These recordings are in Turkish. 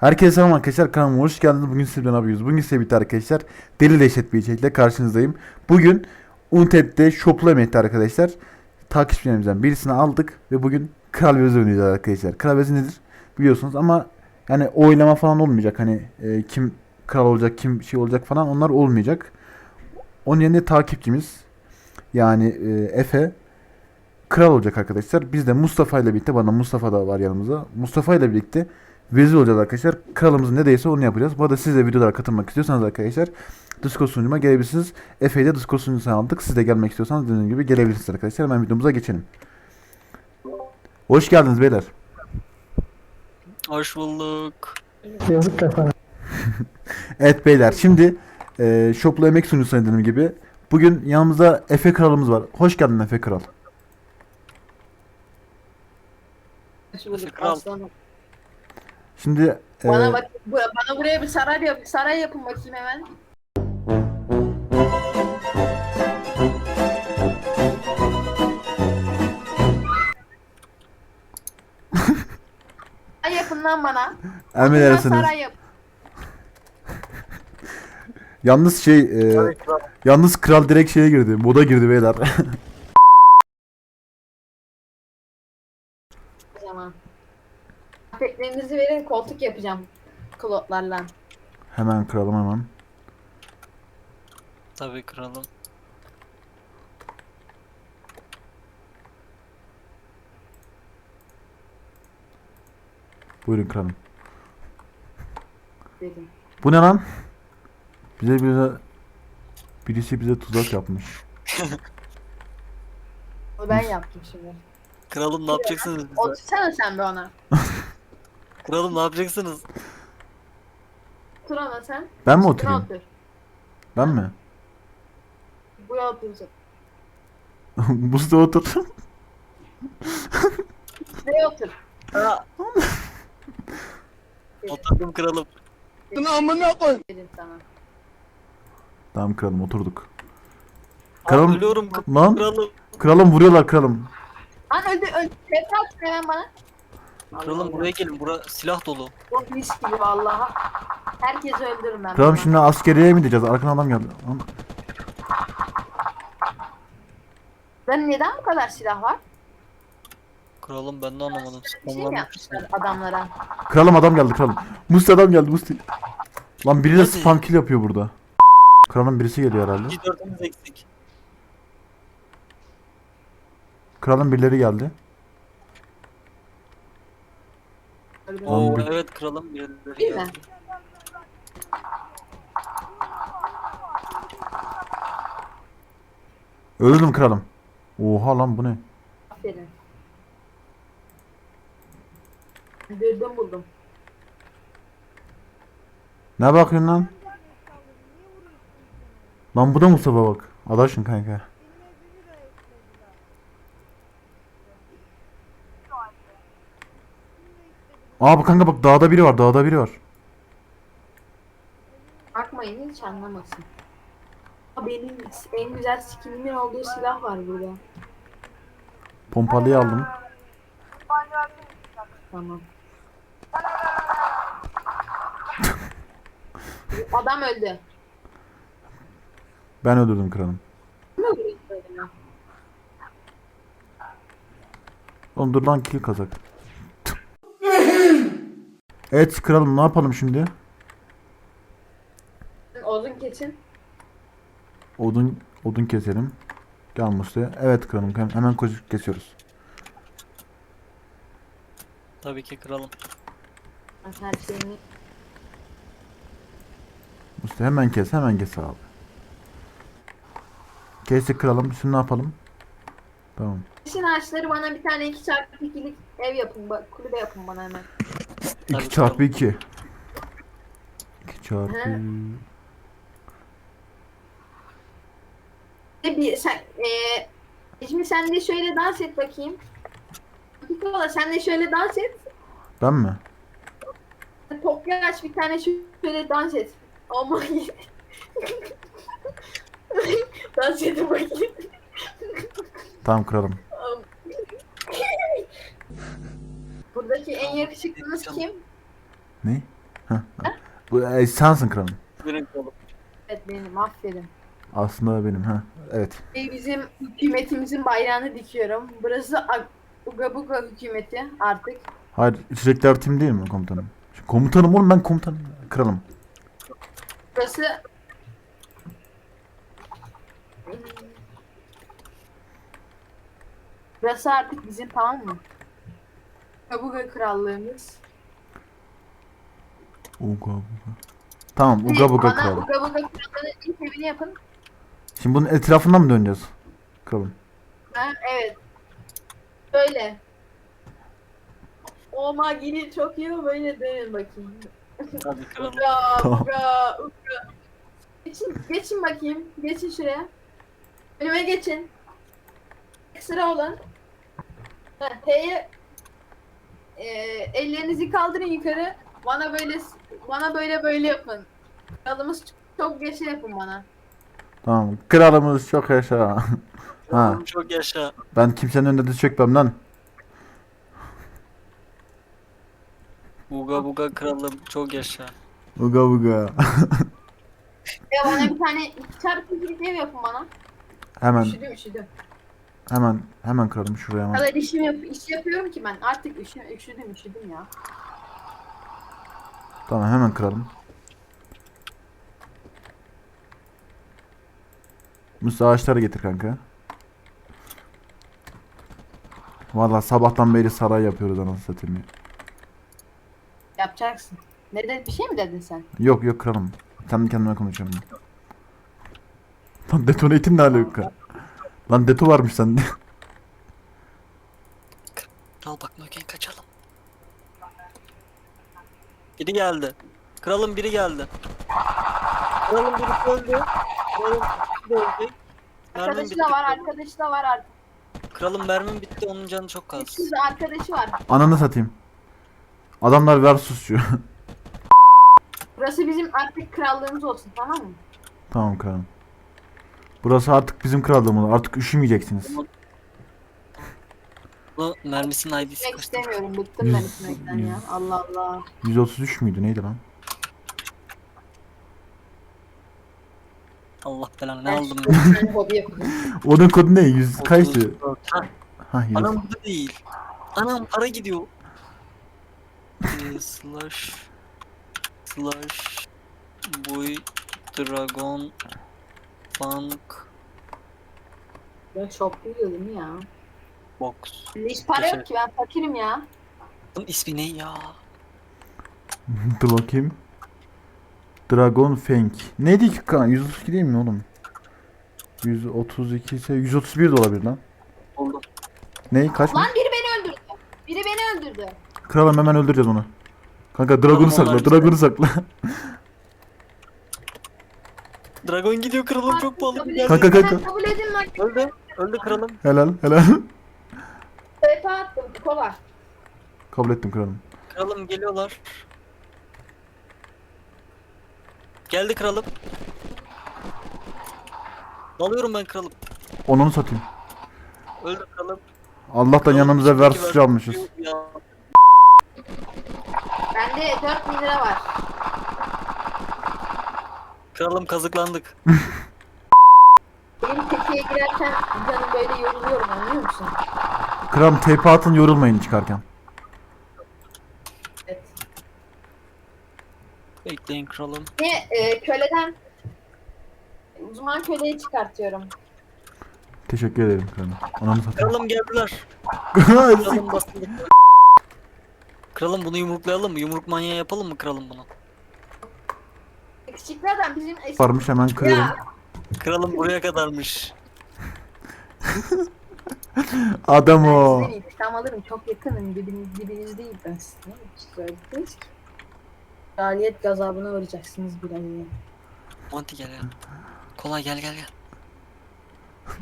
Herkese selam arkadaşlar kanalıma hoş geldiniz. Bugün sizle ne yapıyoruz? Bugün size birlikte arkadaşlar deli dehşet bir içerikle karşınızdayım. Bugün Unted'de shoplu emekti arkadaşlar. Takipçilerimizden birisini aldık ve bugün Kral Vezir oynayacağız arkadaşlar. Kral Vezir nedir biliyorsunuz ama yani oylama falan olmayacak. Hani e, kim kral olacak, kim şey olacak falan onlar olmayacak. Onun yerine takipçimiz yani e, Efe kral olacak arkadaşlar. Biz de Mustafa ile birlikte bana Mustafa da var yanımızda. Mustafa ile birlikte vezir olacağız arkadaşlar. Kralımızın ne değilse onu yapacağız. Bu arada siz de videolara katılmak istiyorsanız arkadaşlar Discord sunucuma gelebilirsiniz. Efe'yi de Discord sunucusuna aldık. Siz de gelmek istiyorsanız dediğim gibi gelebilirsiniz arkadaşlar. Hemen videomuza geçelim. Hoş geldiniz beyler. Hoş bulduk. Yazık kafana. Evet beyler şimdi e, Shoplu Emek sunucusuna dediğim gibi bugün yanımızda Efe Kralımız var. Hoş geldin Efe Kral. Efe Kral. Aslanım. Şimdi e, Bana bak, bu- bana buraya bir saray yap, saray yapın bakayım hemen. Saray yapın lan bana. Bana emredersiniz. saray yap. Yalnız şey e, yalnız kral direkt şeye girdi. Moda girdi beyler. O zaman. Kıyafetlerinizi verin koltuk yapacağım. Klotlarla. hemen kralım hemen. Tabii kralım. Buyurun kralım. Dedim. Bu ne lan? Bize bize birisi bize tuzak yapmış. Ben yaptım şimdi. Kralım ne yapacaksınız bize? Otursana sen bir ona. Kralım ne yapacaksınız? Otur sen. Ben mi Buna oturayım? otur. Ben mi? Buraya oturacaksın. Musta otur. Buraya otur. Ha. Oturdum kralım. Dedim sana. tamam kralım oturduk. Kralım Ölüyorum lan kralım. kralım vuruyorlar kralım. Lan öldü öldü. Tekrar hemen bana. Kralım buraya gelin. Bura silah dolu. O mis gibi vallahi. Herkesi öldürürüm ben. Kralım burada. şimdi askeriye mi gideceğiz? Arkadan adam geldi. Lan, Lan neden bu kadar silah var? Kralım ben de anlamadım. Bir şey mi Spamlanmış yapmışlar adamlara? Kralım adam geldi kralım. Musti adam geldi Musti. Lan biri de Hadi. spam kill yapıyor burada. Kralım birisi geliyor herhalde. İki dördümüz eksik. Kralım birileri geldi. Lan Oo bir- evet kralım birileri Değil mi? geldi. Öldüm kralım. Oha lan bu ne? Aferin. Öldürdüm buldum. Ne bakıyorsun lan? Lan bu da Mustafa bak. Adaşın kanka. Aa bu kanka bak dağda biri var dağda biri var. Bakmayın hiç anlamasın. Aa, Benim en güzel skinimin olduğu silah var burada. Pompalıyı aldım. Tamam. Adam öldü. Ben öldürdüm kralım. Kim öldürdü öldürdü? Oğlum dur lan kill kazak. Evet kralım ne yapalım şimdi? Ozun keçin. Odun odun keselim. Gel Mustafa. Evet kralım hem- hemen koşup kesiyoruz. Tabii ki kralım. Ben Her şeyini Mustafa hemen kes hemen kes abi. Kestik kralım. Şimdi ne yapalım? Tamam. Yeşil ağaçları bana bir tane 2 çarpı 2'lik ev yapın. Bak, kulübe yapın bana hemen. 2 çarpı 2. 2 çarpı. Bir, sen, eee şimdi sen de şöyle dans et bakayım. Nikola sen de şöyle dans et. Ben mi? Toplu aç bir tane şöyle dans et. Ama dans edin bakayım. Tamam kralım. Buradaki en yakışıklınız kim? Ne? Bu e, sensin kralım. Buyurun kralım. Evet benim aferin. Aslında benim ha. Evet. Ve bizim hükümetimizin bayrağını dikiyorum. Burası Ag- Uga Buga hükümeti artık. Hayır içecekler tim değil mi komutanım? Komutanım oğlum ben komutanım. Kralım. Burası Burası artık bizim tamam mı? Uga Buga krallığımız. Uga buga. Tamam uga buga Bana kralım. Uga Buga krallığının ilk evini yapın. Şimdi bunun etrafından mı döneceğiz? Kralım. Ha, evet. Böyle. O magini çok iyi böyle dönün bakayım. Uga, Tamam. uga, uga. Geçin, geçin bakayım. Geçin şuraya. Önüme geçin. Sıra olun. Ha, T'ye e, ellerinizi kaldırın yukarı. Bana böyle bana böyle böyle yapın. Kralımız çok geçe yapın bana. Tamam. Kralımız çok yaşa. ha. Çok yaşa. Ben kimsenin önünde diz çökmem lan. Buga buga kralım çok yaşa. Uga buga. Ya bana bir tane iki çarpı bir ev yapın bana. hemen Üşüdüm üşüdüm. hemen hemen kralım şuraya hemen. kadar işim yap iş yapıyorum ki ben. Artık üşü, üşüdüm üşüdüm ya. Tamam hemen kralım. Musa ağaçları getir kanka. Vallahi sabahtan beri saray yapıyoruz anasını satayım ya. Yapacaksın. Neden bir şey mi dedin sen? Yok yok kralım. Kendi kendime konuşuyorum. ben. Lan detonate'in ne alaka? Lan deto varmış sende. Kral bak Möken kaçalım. Biri geldi. Kralım biri geldi. Kralım biri öldü. Kralım biri öldü. Mermim Arkadaşı bitti. da var, arkadaşı da var. Ar Kralım mermim bitti onun canı çok az. Kız arkadaşı var. Ananı satayım. Adamlar versusçu. Burası bizim artık krallığımız olsun tamam mı? tamam kralım. Burası artık bizim krallığımız. Artık üşümeyeceksiniz. Bu mermisinin ID'si Gitmek kaçtı. istemiyorum. Bıktım ben Yüz- gitmekten yüz- ya. Allah Allah. 133 müydü neydi lan? Allah belanı ne Ben aldım şu hobi yapıyorum. Onun kodu ne? 100 kaçtı? Ha, Ha 100. Anam burada değil. Anam para gidiyor. Ee, slash slash boy dragon bank Ben şokluyordum ya. Box. Hiç para yok ki ben fakirim ya. Bunun ismi ne ya? Dur bakayım. Dragon Fang. Neydi ki kan? 132 değil mi oğlum? 132 ise 131 de olabilir lan. Oldu. Ney? Kaç mı? Lan biri beni öldürdü. Biri beni öldürdü. Kralım hemen öldüreceğiz onu. Kanka Dragon'u Oğlum sakla, onlar. Dragon'u sakla. Dragon gidiyor kralım çok pahalı Kabul edin. Kanka, kanka. Kabul edin lan. Öldü. Öldü kralım. helal, helal. Tepe attım. Kola. Kabul ettim kralım. Kralım geliyorlar. Geldi kralım. Dalıyorum ben kralım. Onunu satayım. Öldü kralım. Allah'tan Kralım yanımıza içindeki versusçu almışız. Ya. Bende 4000 lira var. Kralım kazıklandık. Benim tepkiye girerken canım böyle yoruluyorum anlıyor musun? Kralım TP atın yorulmayın çıkarken. Evet. Bekleyin kralım. Ne e, köleden uzman köleyi çıkartıyorum. Teşekkür ederim kralım. Ananı satayım. Kralım geldiler. Kralım basıldı. Kralım bunu yumruklayalım mı? Yumruk manyağı yapalım mı kralım bunu? Yakışıklı adam bizim eski... Varmış hemen kırıyorum. Kralım buraya kadarmış. Adam ben o. sizden intikam alırım. Çok yakınım. Dibiniz, dibiniz değil ben size. Söylediniz ki. Kraliyet gazabına uğrayacaksınız bir an önce. Monty gel ya. Kolay gel gel gel.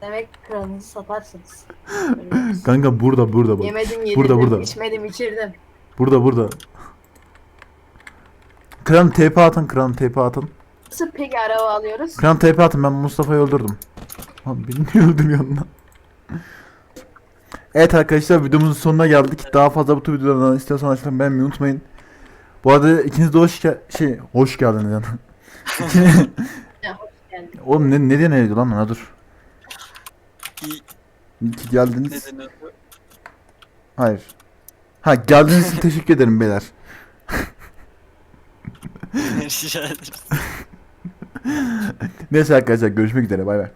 Demek kralınızı satarsınız. Kanka burada burada bak. Yemedim yedirdim, Burada, burada. içmedim içirdim. Burada burada. Kralım TP atın, kralım TP atın. Nasıl peki araba alıyoruz? Kralım TP atın ben Mustafa'yı öldürdüm. Abi beni niye öldürüyorsun lan? Evet arkadaşlar videomuzun sonuna geldik. Daha fazla bu tür videolardan istiyorsanız lütfen beğenmeyi unutmayın. Bu arada ikiniz de hoş ge- şey hoş geldiniz yani. Ya, hoş geldin. Oğlum ne ne deneydi lan ona dur. İyi. İyi ki geldiniz. Ne deniyordu? Hayır. Ha geldiğiniz için teşekkür ederim beyler. Rica ederim. Neyse arkadaşlar görüşmek üzere bay bay.